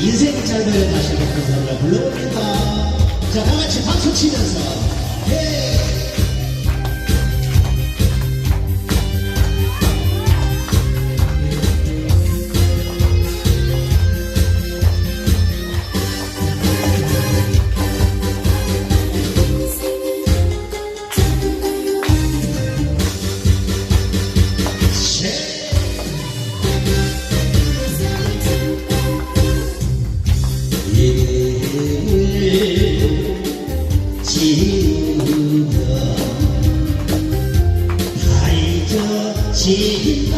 인생이 짧아요 다시 한번 노래 불러봅니다. 자 다 같이 박수 치면서 지우며 다 잊어진다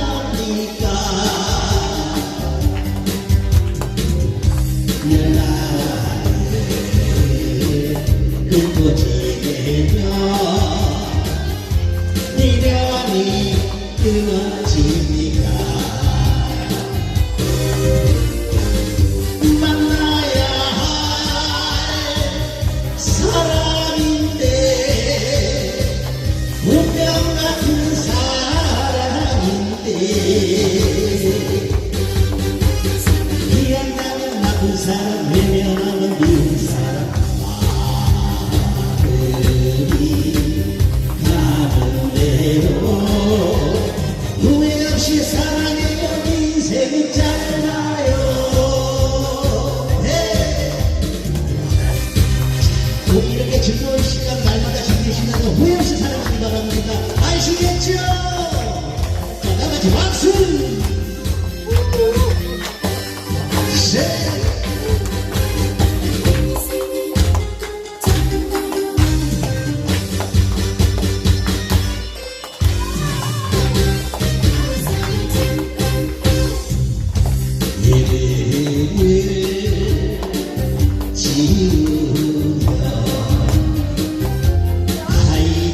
사람 외면하면 미운 사람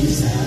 Jesus.